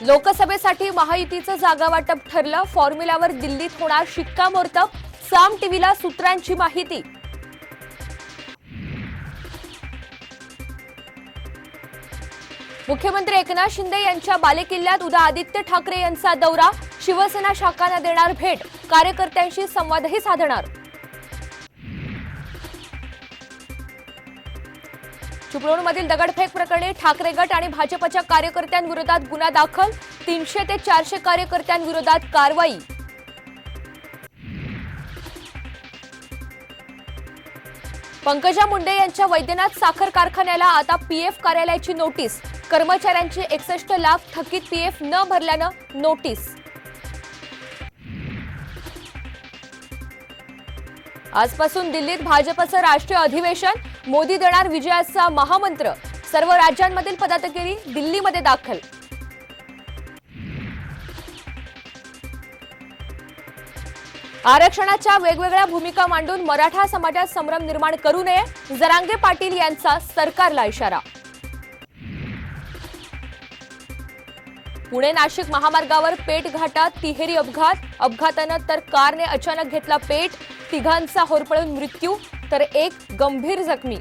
लोकसभेसाठी महायुतीचं जागा वाटप ठरलं. फॉर्म्युलावर दिल्लीत होणार शिक्कामोर्तब. साम टीव्हीला सूत्रांची माहिती. मुख्यमंत्री एकनाथ शिंदे यांच्या बालेकिल्ल्यात उद्या आदित्य ठाकरे यांचा दौरा. शिवसेना शाखांना देणार भेट. कार्यकर्त्यांशी संवादही साधणार. चिपळूणमधील दगडफेक प्रकरणी ठाकरे गट आणि भाजपच्या कार्यकर्त्यांविरोधात गुन्हा दाखल तीनशे ते चारशे कार्यकर्त्यांविरोधात कारवाई. पंकजा मुंडे यांच्या वैद्यनाथ साखर कारखान्याला आता पीएफ कार्यालयाची नोटीस. कर्मचाऱ्यांचे एकसष्ट लाख थकीत पीएफ न भरल्यानं नोटीस. आजपासून दिल्लीत भाजपचं राष्ट्रीय अधिवेशन मोदी देणार विजयाचा महामंत्र सर्व राज्यांमधील पदाधिकारी दिल्लीमध्ये दाखल. आरक्षणाच्या वेगवेगळ्या भूमिका मांडून मराठा समाजात संभ्रम निर्माण करू नये जरांगे पाटील यांचा सरकारला इशारा. पुणे नाशिक महामार्गावर पेठ घाटात तिहेरी अपघात. अपघातानं तर कारने अचानक घेतला पेट. तिघांचा होरपळून मृत्यू तर एक गंभीर जखमी.